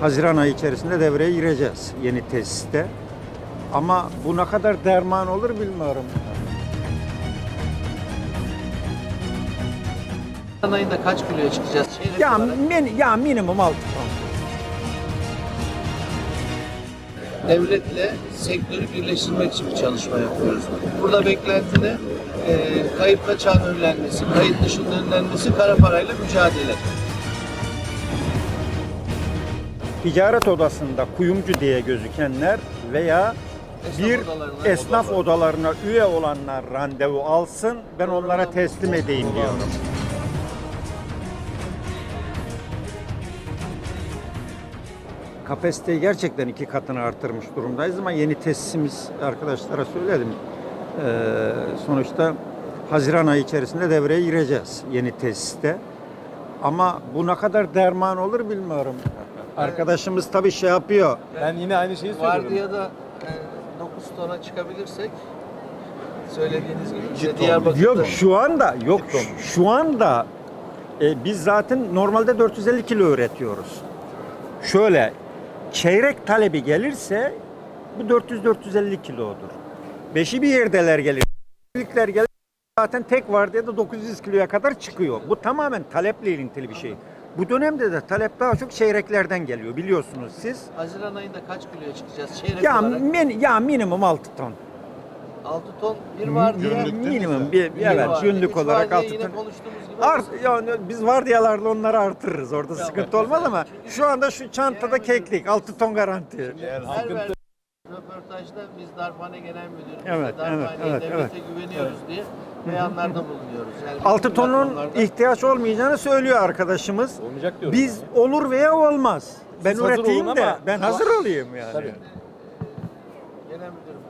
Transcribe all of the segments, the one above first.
Haziran ayı içerisinde devreye gireceğiz yeni tesiste. Ama bu ne kadar derman olur bilmiyorum. Haziran ayında kaç kiloya çıkacağız? Çeyrek Ya, olarak min, ya minimum 6 ton. devletle sektörü birleştirmek için bir çalışma yapıyoruz. Burada beklenti ne? Ee, kayıp kaçağın önlenmesi, kayıt dışının önlenmesi, kara parayla mücadele. Ticaret odasında kuyumcu diye gözükenler veya Esnaf bir odalarına- esnaf odalarına üye olanlar randevu alsın. Ben onlara teslim edeyim diyorum. Kapasiteyi gerçekten iki katını artırmış durumdayız ama yeni tesisimiz arkadaşlara söyledim. Ee, sonuçta Haziran ayı içerisinde devreye gireceğiz yeni tesiste. Ama bu ne kadar derman olur bilmiyorum. Arkadaşımız tabii şey yapıyor. Ben yine aynı şeyi söylüyorum. Vardiyada e, 9 tona çıkabilirsek söylediğiniz gibi işte. Diyarbakır'da Yok şu anda yok Ton. şu anda e, biz zaten normalde 450 kilo üretiyoruz. Şöyle çeyrek talebi gelirse bu 400-450 kilodur. Beşi bir yerdeler gelir. Birlikler gelir zaten tek vardiyada 900 kiloya kadar çıkıyor. Bu tamamen taleple ilintili bir şey. Bu dönemde de talep daha çok çeyreklerden geliyor biliyorsunuz siz. Haziran ayında kaç kiloya çıkacağız? Çeyrek Ya, olarak min, ya minimum 6 ton. 6 ton bir var diye. Ya minimum bir, bir evet günlük olarak var 6 diye ton. Yine konuştuğumuz gibi. Art, yani biz vardiyalarla onları artırırız. Orada sıkıntı olmaz ama şu anda şu çantada keklik 6 ton garanti. Eğer halkın röportajda biz Darphane Genel Müdürümüzle Evet, Darphane'ye evet, evet, devlete evet. güveniyoruz diye beyanlarda bulunuyoruz. Yani 6 bütün tonun platformlarda- ihtiyaç olmayacağını söylüyor arkadaşımız. olmayacak diyorum. Biz olur veya olmaz. Ben Siz hazır üreteyim de ama- ben hazır olayım yani. Tabii. Genel Müdürüm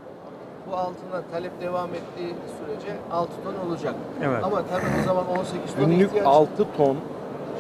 bu altına talep devam ettiği sürece 6 ton olacak. Evet. Ama tabii o zaman 18 ton Günlük ihtiyaç. 6 ton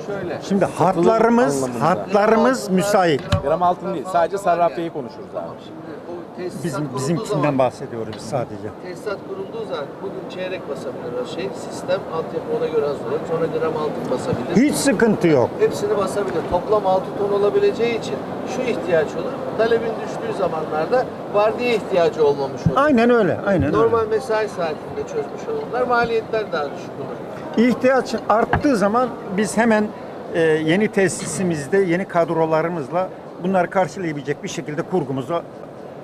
Şöyle. Şimdi hatlarımız hatlarımız müsait. gram altın değil. Sadece sarrafiyeyi konuşuruz abi. Tamam şimdi o tesisat Bizim bizimkinden bahsediyoruz sadece. Tesisat kurulduğu zaman bugün çeyrek basabilir o şey. Sistem altyapı ona göre hazırlanır. Sonra gram altın basabilir. Hiç sıkıntı yok. Hepsini basabilir. Toplam 6 ton olabileceği için şu ihtiyaç olur. Talebin düştüğü zamanlarda vardiya ihtiyacı olmamış olur. Aynen öyle. Aynen Normal öyle. mesai saatinde çözmüş olurlar. Maliyetler daha düşük olur. İhtiyaç arttığı zaman biz hemen e, yeni tesisimizde yeni kadrolarımızla bunları karşılayabilecek bir şekilde kurgumuzu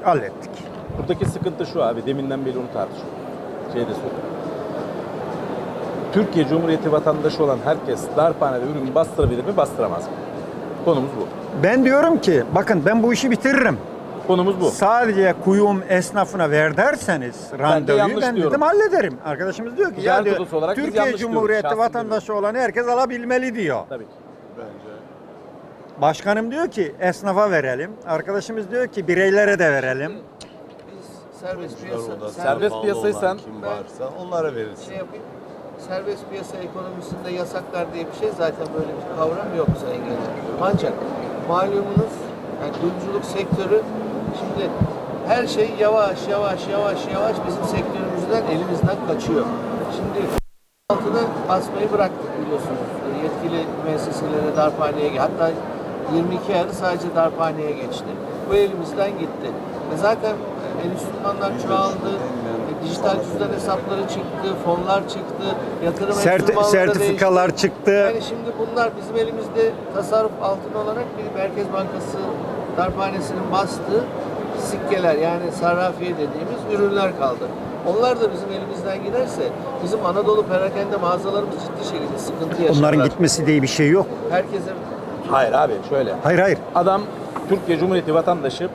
hallettik. Buradaki sıkıntı şu abi. Deminden beri onu tartışıyoruz. Şey de söylüyorum. Türkiye Cumhuriyeti vatandaşı olan herkes darphanede ürün bastırabilir mi, bastıramaz mı? Konumuz bu. Ben diyorum ki bakın ben bu işi bitiririm. Konumuz bu. Sadece kuyum esnafına ver derseniz randevuyu ben diyorum. dedim hallederim. Arkadaşımız diyor ki ya diyor, olarak Türkiye Cumhuriyeti vatandaşı olan herkes alabilmeli diyor. Tabii ki. Başkanım diyor ki esnafa verelim. Arkadaşımız diyor ki bireylere de verelim. Biz serbest piyasa, Serbest piyasayı sen kim varsa onlara verirsin. şey yapayım. Serbest piyasa ekonomisinde yasaklar diye bir şey zaten böyle bir kavram yok Sayın Genel. Ancak malumunuz yani kuyumculuk sektörü şimdi her şey yavaş yavaş yavaş yavaş bizim sektörümüzden elimizden kaçıyor. Şimdi altına basmayı bıraktık biliyorsunuz. Yetkili müesseselere darphaneye hatta 22 ayarı sadece darphaneye geçti. Bu elimizden gitti. E zaten enstrümanlar çoğaldı. E, dijital cüzdan hesapları çıktı, fonlar çıktı, yatırım Sert- sertifikalar değişti. çıktı. Yani şimdi bunlar bizim elimizde tasarruf altın olarak bir Merkez Bankası darphanesinin bastığı sikkeler yani sarrafiye dediğimiz ürünler kaldı. Onlar da bizim elimizden giderse bizim Anadolu perakende mağazalarımız ciddi şekilde sıkıntı yaşarlar. Onların gitmesi diye bir şey yok. Herkese Hayır abi şöyle. Hayır hayır. Adam Türkiye Cumhuriyeti vatandaşı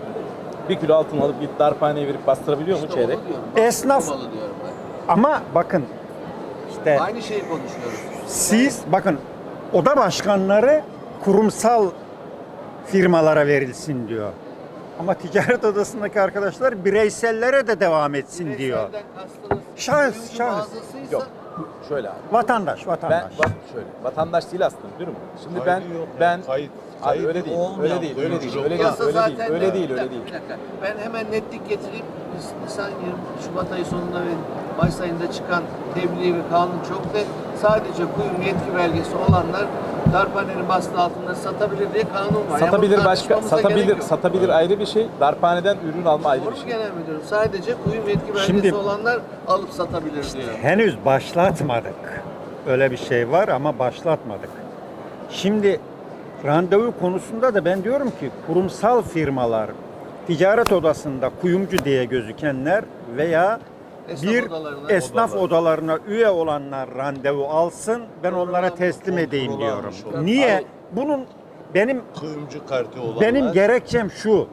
bir kilo altın alıp git darphaneye verip bastırabiliyor mu çeyrek? Esnaf- Olmalı diyorum ben. Ama bakın işte Aynı şeyi konuşuyoruz. siz bakın oda başkanları kurumsal firmalara verilsin diyor. Ama ticaret odasındaki arkadaşlar bireysellere de devam etsin diyor. Bireyselden kastınız Şahıs, şahıs. mağazasıysa Yok. Şöyle abi. Vatandaş, Ben vatandaş. bak şöyle. Vatandaş değil aslında biliyor musun? Şimdi Kaydı ben yok. ben Kayıt- abi kaydı öyle değil. Öyle değil. Öyle değil. Öyle değil. Öyle değil. Öyle de- değil. Öyle değil. bir dakika. Ben hemen netlik getireyim. Nisan 20 Şubat ayı sonunda ve Mayıs ayında çıkan tebliğ ve kanun çok net. sadece kuyum yetki belgesi olanlar darphanenin bastığı altında satabilir diye kanun var. Yani Satabilir başka, tartışmamıza gerek satabilir, satabilir ayrı bir şey. Darphaneden ürün alma ayrı Doğru bir şey. genel müdürüm? Sadece kuyum yetki belgesi Şimdi- olanlar alıp satabilir diyor. Henüz başlatmadık. Öyle bir şey var ama başlatmadık. Şimdi randevu konusunda da ben diyorum ki kurumsal firmalar ticaret odasında kuyumcu diye gözükenler veya Esnaf bir odalarına- esnaf Odalar. odalarına üye olanlar randevu alsın ben onlara teslim edeyim diyorum. Niye? Hayır. Bunun benim Kuyumcu kartı olanlar. benim gerekçem şu.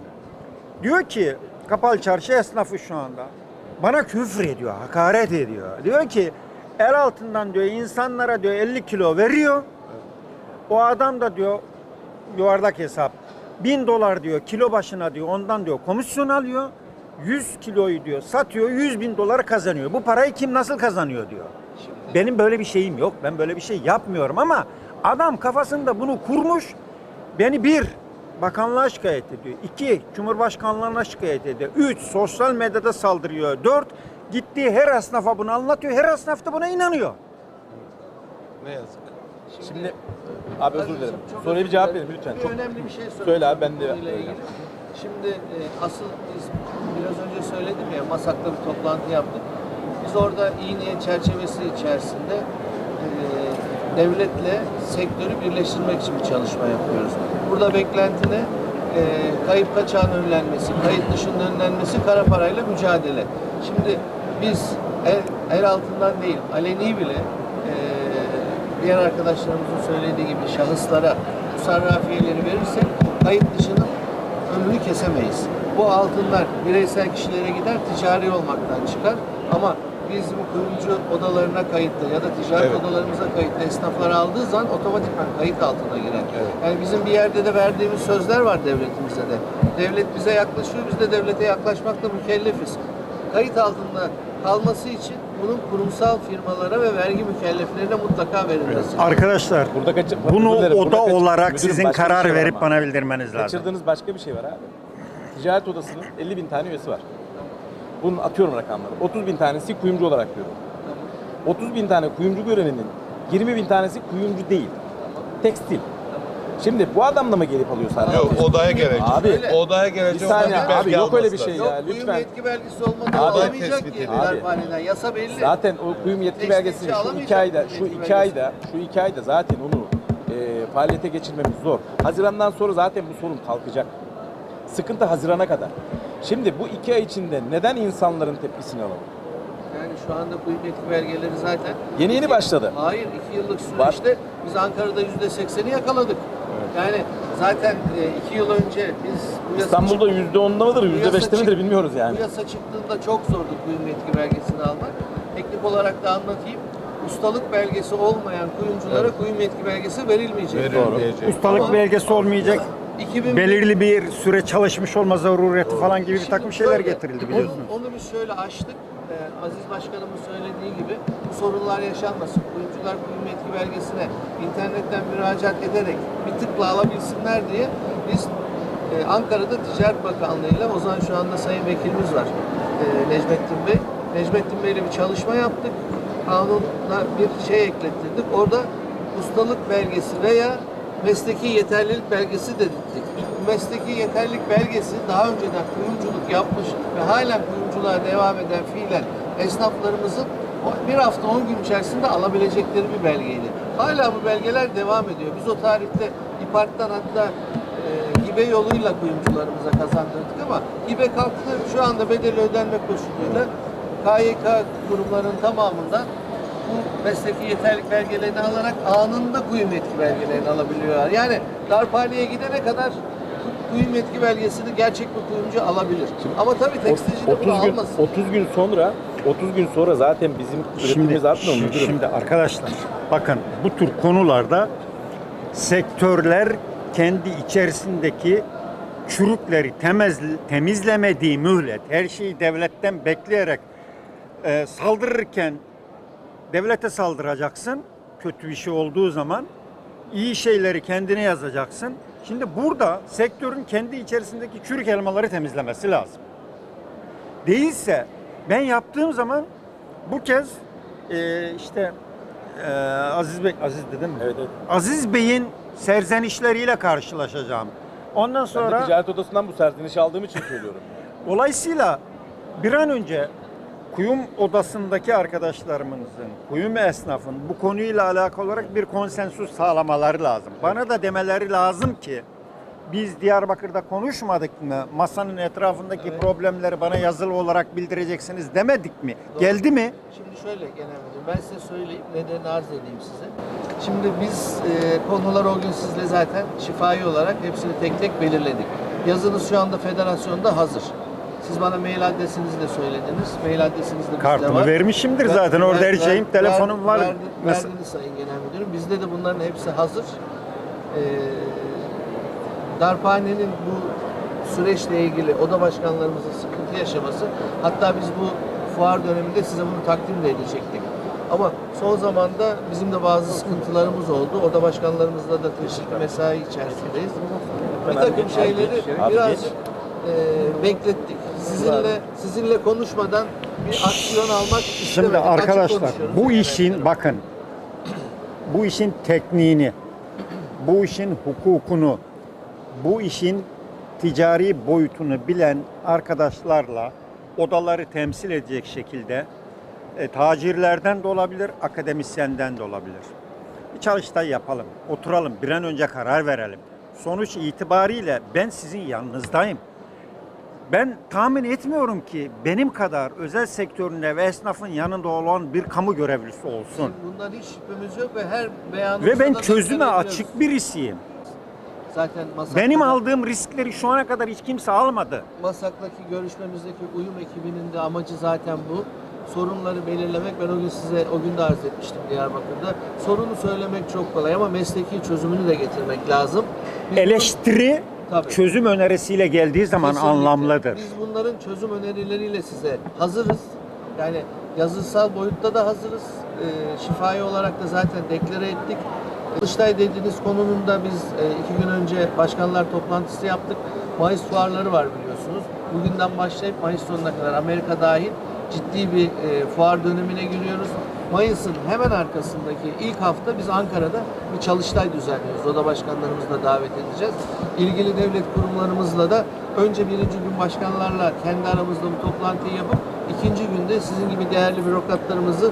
Diyor ki Kapalı Çarşı esnafı şu anda. Bana küfür ediyor, hakaret ediyor. Diyor ki el altından diyor insanlara diyor 50 kilo veriyor. O adam da diyor yuvarlak hesap 1000 dolar diyor kilo başına diyor ondan diyor komisyon alıyor. 100 kiloyu diyor satıyor 100 bin dolar kazanıyor. Bu parayı kim nasıl kazanıyor diyor. Benim böyle bir şeyim yok. Ben böyle bir şey yapmıyorum ama adam kafasında bunu kurmuş. Beni bir bakanlığa şikayet ediyor. İki Cumhurbaşkanlığına şikayet ediyor. Üç sosyal medyada saldırıyor. Dört gittiği her esnafa bunu anlatıyor. Her esnaf da buna inanıyor. Ne yazık. Şimdi abi özür dilerim. Soruya bir cevap verin lütfen. Bir Çok önemli bir şey söyleyeyim. Söyle abi, ben de konuyla ilgili. Şimdi e, asıl biz biraz önce söyledim ya Masak'ta bir toplantı yaptık. Biz orada iyi niyet çerçevesi içerisinde e, devletle sektörü birleştirmek için bir çalışma yapıyoruz. Burada beklenti ne? E, kayıp kaçağın önlenmesi, kayıt dışının önlenmesi, kara parayla mücadele. Şimdi biz el, el altından değil, aleni bile e, diğer arkadaşlarımızın söylediği gibi şahıslara bu sarrafiyeleri verirsek kayıt dışının önünü kesemeyiz. Bu altınlar bireysel kişilere gider, ticari olmaktan çıkar. Ama biz bu kuyumcu odalarına kayıtlı ya da ticaret Evet. odalarımıza kayıtlı esnaflar aldığı zaman otomatikman kayıt altına girer. Evet. Yani bizim bir yerde de verdiğimiz sözler var devletimize de. Devlet bize yaklaşıyor, biz de devlete yaklaşmakla mükellefiz. Kayıt altında kalması için bunun kurumsal firmalara ve vergi mükelleflerine mutlaka verilmesi. Arkadaşlar Burada kaçı- bunu özür dilerim, oda kaçı- olarak müdürüm, sizin başka bir karar şey var verip ama. bana bildirmeniz lazım. Kaçırdığınız başka bir şey var abi. Ticaret odasının 50 bin tane üyesi var. Bunun atıyorum rakamları. 30 bin tanesi kuyumcu olarak görüyorum. 30 bin tane kuyumcu göreninin 20 bin tanesi kuyumcu değil. Tekstil. Şimdi bu adamla mı gelip alıyor sadece? Yok odaya gelecek. Abi, odaya bir gelecek. saniye oradan abi, belge yok öyle bir alması şey lazım. ya. Yok, kuyum lütfen. yetki belgesi olmadan Abi, alamayacak tespit ki edilir. darphaneden. Yasa belli. Zaten o kuyum yetki Tekstilci belgesini şu alamayacak iki ayda, şu yetki iki ayda, şu iki ayda zaten onu e, faaliyete geçirmemiz zor. Hazirandan sonra zaten bu sorun kalkacak. Sıkıntı Haziran'a kadar. Şimdi bu iki ay içinde neden insanların tepkisini alalım? Yani şu anda kuyum yetki belgeleri zaten... Yeni yeni başladı. Hayır, iki yıllık süreçte biz Ankara'da yüzde sekseni yakaladık. Yani zaten e, iki yıl önce biz bu yasa İstanbul'da yüzde onda mıdır, Bu yüzde yasa beşte midir çık- bilmiyoruz yani. Bu yasa çıktığında çok zordu kuyum yetki belgesini almak. Teknik olarak da anlatayım. Ustalık belgesi olmayan kuyumculara kuyum yetki belgesi verilmeyecek. Verilmeyecek. Ustalık Ama- belgesi olmayacak. 2001 Belirli bir süre çalışmış olma zaruriyeti falan gibi bir takım şeyler şöyle, getirildi onu- biliyorsunuz. Onu, biz şöyle açtık. Aziz Başkanımın söylediği gibi sorunlar yaşanmasın. Kuyumcular kuyum yetki belgesine internetten müracaat ederek bir tıkla alabilsinler diye biz e, Ankara'da Ticaret Bakanlığı ile o zaman şu anda Sayın Vekilimiz var e, Necmettin Bey. Necmettin Bey ile bir çalışma yaptık. Kanuna bir şey eklettirdik. Orada ustalık belgesi veya mesleki yeterlilik belgesi de dedik. Mesleki yeterlilik belgesi daha önceden kuyumculuk yapmış ve halen kuyumculuğa devam eden fiilen esnaflarımızın bir hafta 10 gün içerisinde alabilecekleri bir belgeydi. Hala bu belgeler devam ediyor. Biz o tarihte İPART'tan hatta e, hibe yoluyla kuyumcularımıza kazandırdık ama hibe kalktı. Şu anda bedeli ödenme koşuluyla KYK kurumlarının tamamında bu mesleki yeterlik belgelerini alarak anında kuyum yetki belgelerini alabiliyorlar. Yani darphaneye gidene kadar ku- kuyum yetki belgesini gerçek bir kuyumcu alabilir. Ama tabii tekstilci de bunu 30 gün, almasın. 30 gün sonra 30 gün sonra zaten bizim üretimimiz artmıyor mu? şimdi arkadaşlar bakın bu tür konularda sektörler kendi içerisindeki çürükleri temez, temizlemediği mühlet her şeyi devletten bekleyerek e, saldırırken devlete saldıracaksın kötü bir şey olduğu zaman iyi şeyleri kendine yazacaksın. Şimdi burada sektörün kendi içerisindeki çürük elmaları temizlemesi lazım. Değilse ben yaptığım zaman bu kez e, işte e, Aziz Bey, Aziz dedim mi? Evet evet. Aziz Bey'in serzenişleriyle karşılaşacağım. Ondan Ben de sonra ticaret odasından bu serzenişi aldığım için söylüyorum. dolayısıyla bir an önce kuyum odasındaki arkadaşlarımızın, kuyum esnafın bu konuyla alakalı olarak bir konsensus sağlamaları lazım. Bana da demeleri lazım ki biz Diyarbakır'da konuşmadık mı? Masanın etrafındaki Evet. problemleri bana yazılı olarak bildireceksiniz demedik mi? Geldi mi? Şimdi şöyle genel müdürüm, ben size söyleyeyim, nedenini arz edeyim size. Şimdi biz e, konuları o gün sizle zaten şifai olarak hepsini tek tek belirledik. Yazınız şu anda federasyonda hazır. Siz bana mail adresinizi de söylediniz. Mail adresiniz de Kartımı var. vermişimdir Ver- zaten. Orada her ver- şeyim, ver- telefonum var. Mes- verdiniz Sayın Genel Müdürüm. Bizde de bunların hepsi hazır. Ee, Darphane'nin bu süreçle ilgili oda başkanlarımızın sıkıntı yaşaması hatta biz bu fuar döneminde size bunu takdim de edecektik. Ama son zamanda bizim de bazı sıkıntılarımız oldu. Oda başkanlarımızla da teşvik mesai içerisindeyiz. Bir takım şeyleri Abi biraz geç. e, beklettik. Sizinle sizinle konuşmadan bir aksiyon almak istemedik. Şimdi arkadaşlar bu işin bakın bu işin tekniğini, bu işin hukukunu, bu işin ticari boyutunu bilen arkadaşlarla odaları temsil edecek şekilde e, tacirlerden de olabilir, akademisyenden de olabilir. Bir çalıştay yapalım, oturalım, bir an önce karar verelim. Sonuç itibariyle ben sizin yanınızdayım. Ben tahmin etmiyorum ki benim kadar özel sektöründe ve esnafın yanında olan bir kamu görevlisi olsun. Bundan hiç şüphemiz yok ve her beyanımızda Ve ben da çözüme açık birisiyim. Zaten Masak'ta Benim aldığım riskleri şu ana kadar hiç kimse almadı. Masak'taki görüşmemizdeki uyum ekibinin de amacı zaten bu. Sorunları belirlemek. Ben o gün size o gün de arz etmiştim Diyarbakır'da. Sorunu söylemek çok kolay ama mesleki çözümünü de getirmek lazım. Biz Eleştiri Tabii. çözüm önerisiyle geldiği zaman Kesinlikle. anlamlıdır. Biz bunların çözüm önerileriyle size hazırız. Yani yazısal boyutta da hazırız. Ee, şifai olarak da zaten deklare ettik. Kılıçday dediğiniz konunun da biz e, iki gün önce başkanlar toplantısı yaptık. Mayıs fuarları var biliyorsunuz. Bugünden başlayıp Mayıs sonuna kadar Amerika dahil ciddi bir e, fuar dönemine giriyoruz. Mayıs'ın hemen arkasındaki ilk hafta biz Ankara'da bir çalıştay düzenliyoruz. Oda başkanlarımızla davet edeceğiz. İlgili devlet kurumlarımızla da önce birinci gün başkanlarla kendi aramızda bu toplantıyı yapıp ikinci günde sizin gibi değerli bürokratlarımızı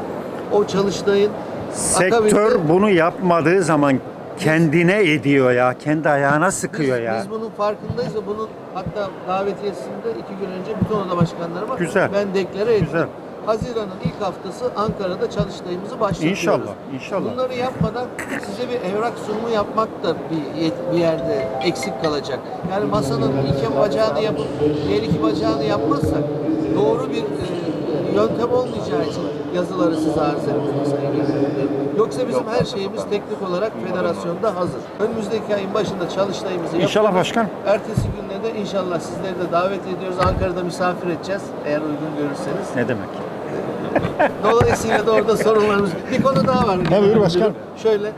o çalıştayın Sektör akabinde- bunu yapmadığı zaman kendine ediyor ya. Kendi ayağına sıkıyor biz, ya. Biz bunun farkındayız ve bunun hatta davetiyesinde iki gün önce bütün oda başkanlarıma Güzel. ben deklare ettim. Güzel. Haziran'ın ilk haftası Ankara'da çalıştayımızı başlatıyoruz. İnşallah, inşallah. Bunları yapmadan size bir evrak sunumu yapmak da bir, bir yerde eksik kalacak. Yani masanın iki bacağını yapıp diğer iki bacağını yapmazsak doğru bir e, yöntem olmayacağı için yazıları size arz Genel Yoksa bizim her şeyimiz teknik olarak federasyonda hazır. Önümüzdeki ayın başında çalıştayımızı İnşallah yapıyoruz. başkan. Ertesi günde de inşallah sizleri de davet ediyoruz. Ankara'da misafir edeceğiz eğer uygun görürseniz. Ne demek? Dolayısıyla da orada sorunlarımız. Bir konu daha var. Ha, buyur başkanım. Şöyle, e, e,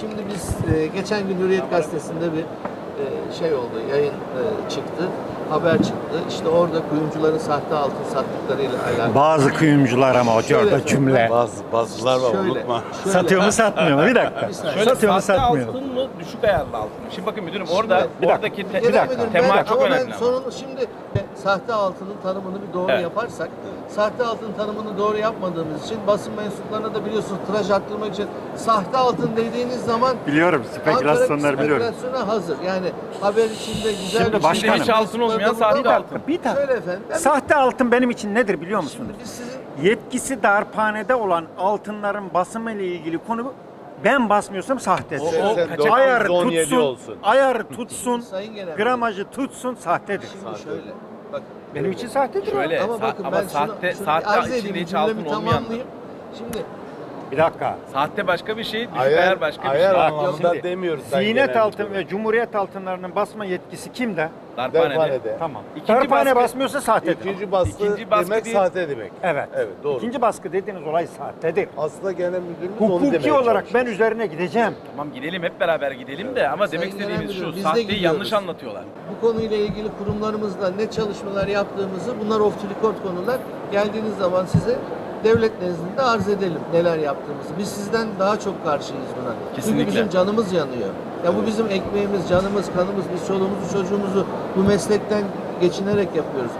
şimdi biz e, geçen gün Hürriyet Gazetesi'nde bir e, şey oldu, yayın e, çıktı, haber çıktı. İşte orada kuyumcuların sahte altın sattıklarıyla alakalı. Bazı kuyumcular ama Şöyle orada efendim, cümle. Bazı bazılar var Şöyle, unutma. şöyle. Satıyor mu satmıyor mu? Bir dakika. Bir saniye. Şöyle Satıyor mu sahte satmıyor mu? altın mı düşük ayarlı altın mı? Şimdi bakın müdürüm orada Şimdi- Bir dakika, oradaki te- bir dakika. Müdürüm, tema ben- çok ama önemli. ben ama. sorunu şimdi e, sahte altının tanımını bir doğru Evet. yaparsak, sahte altın tanımını doğru yapmadığımız için basın mensuplarına da biliyorsunuz tiraj arttırmak için sahte altın dediğiniz zaman Biliyorum spekülasyonları Ankara biliyorum. spekülasyona hazır. Yani haber içinde güzel Şimdi bir başkanım- şey. hiç altın olmayan sahte Ama- altın. Bir dakika. Şöyle efendim. Sahte altın benim için nedir biliyor musunuz? Şimdi biz sizin Yetkisi darphanede olan altınların basımı ile ilgili konu ben basmıyorsam sahtedir. O- o ayarı 917 tutsun, olsun. ayarı tutsun, gramajı tutsun sahtedir. Şimdi şöyle. Bak, Benim için sahtedir o. Şöyle ama sa- bakın ama ben sahte şunu, şunu sahte arz içinde edeyim, hiç altın olmayan. tamamlayayım. Şimdi Bir dakika. Sahte başka bir şey, düşük Ayar, ayar, başka bir ayar şey. Bak anlamda şimdi, demiyoruz. Genel altın ve Cumhuriyet altınlarının basma yetkisi kimde? Darphanede. Darphanede. Tamam. İkinci Darphane baskı- basmıyorsa sahtedir. İkinci baskı, İkinci baskı demek değil. sahte demek. Evet. Evet doğru. İkinci baskı dediğiniz olay sahtedir. Aslında genel müdürümüz onu Hukuki demeye olarak çalışıyor. ben üzerine gideceğim. Tamam gidelim hep beraber gidelim de ama demek Sayın Genel istediğimiz Müdürüm, şu biz de sahteyi gidiyoruz. yanlış anlatıyorlar. Bu konuyla ilgili kurumlarımızla ne çalışmalar yaptığımızı bunlar off the record konular. Geldiğiniz zaman size devlet nezdinde arz edelim neler yaptığımızı. Biz sizden daha çok karşıyız buna. Kesinlikle. Çünkü bizim canımız yanıyor. Ya bu bizim ekmeğimiz, canımız, kanımız. Biz çoluğumuzu, çocuğumuzu bu meslekten geçinerek yapıyoruz.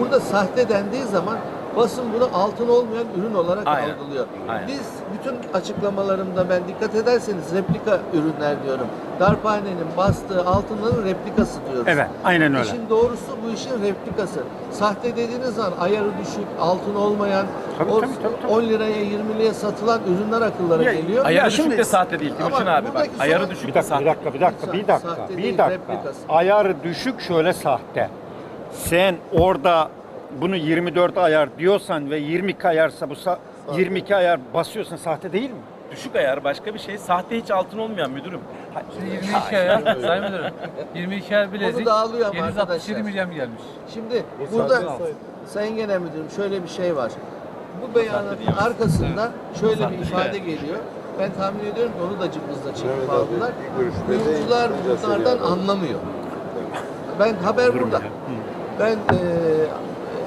Burada sahte dendiği zaman basın bunu altın olmayan ürün olarak Aynen. algılıyor. Aynen. Biz bütün açıklamalarımda ben dikkat ederseniz replika ürünler diyorum. Darphanenin bastığı altınların replikası diyoruz. Evet, aynen öyle. İşin doğrusu bu işin replikası. Sahte dediğiniz zaman ayarı düşük, altın olmayan, Tabii, o tabii, tabii, tabii. 10 liraya 20 liraya satılan ürünler akıllara Ya, geliyor. Ayarı Ya düşük de sahte değil Ama abi bak. buradaki Ayarı sorun- düşük Bir de dakika, bir sahte. dakika, bir dakika, bir dakika, Sahte bir değil, dakika. replikası. Ayarı düşük şöyle sahte. Sen orada bunu 24 ayar diyorsan ve 22 ayarsa bu sa- 22 ayar basıyorsan sahte değil mi? Düşük ayar başka bir şey. Sahte hiç altın olmayan müdürüm. Şimdi 22 ayar, Sayın Müdürüm, 22 ayar bilezik, dağılıyor ama 767 arkadaşlar. milyon gelmiş. Şimdi Bu burada. Sayın Genel Müdürüm şöyle bir şey var. Bu beyanatın arkasında şöyle bir ifade geliyor. Ben tahmin ediyorum ki onu da cımbızla çekip aldılar. Kuyumcular bunlardan anlamıyor. Ben haber burada. Ben eee,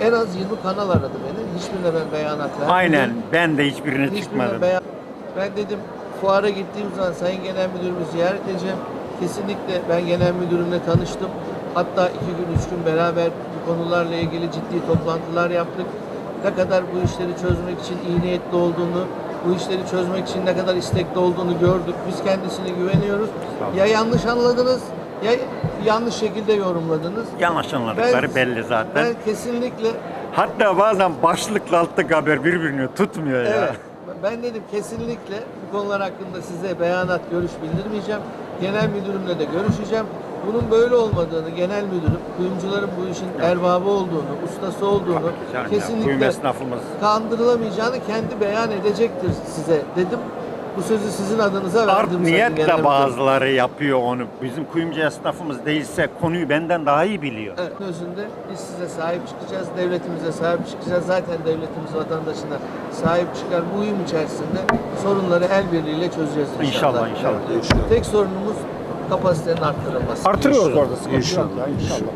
en az 20 kanal aradı beni. Hiçbirine ben beyanat vermedim. Aynen. Ben de hiçbirine Hiçbirine çıkmadım. beyan- Ben dedim fuara gittiğim zaman Sayın Genel Müdürümü ziyaret edeceğim. Kesinlikle ben Genel Müdürümle tanıştım. Hatta iki gün, üç gün beraber bu konularla ilgili ciddi toplantılar yaptık. Ne kadar bu işleri çözmek için iyi niyetli olduğunu, bu işleri çözmek için ne kadar istekli olduğunu gördük. Biz kendisine güveniyoruz. Ya yanlış anladınız ya yanlış şekilde yorumladınız. Yanlış anladıkları belli zaten. Ben kesinlikle Hatta bazen başlıkla alttaki haber birbirini tutmuyor ya. Evet. Ben dedim kesinlikle bu konular hakkında size beyanat, görüş bildirmeyeceğim. Genel müdürümle de görüşeceğim. Bunun böyle olmadığını genel müdürüm, kuyumcuların bu işin erbabı olduğunu, ustası olduğunu, canım ya, kesinlikle esnafımız. kandırılamayacağını kendi beyan edecektir size dedim. Bu sözü sizin adınıza Art verdim. Genel niyetle bazıları yapıyor onu. Bizim kuyumcu esnafımız değilse konuyu benden daha iyi biliyor. Evet, özünde biz size sahip çıkacağız, devletimize sahip çıkacağız. Zaten devletimiz vatandaşına sahip çıkar. Bu uyum içerisinde sorunları el birliğiyle çözeceğiz inşallah. İnşallah, inşallah. Tek sorunumuz kapasitenin arttırılması. Artırıyoruz orada sıkıntı yok İnşallah. ya inşallah.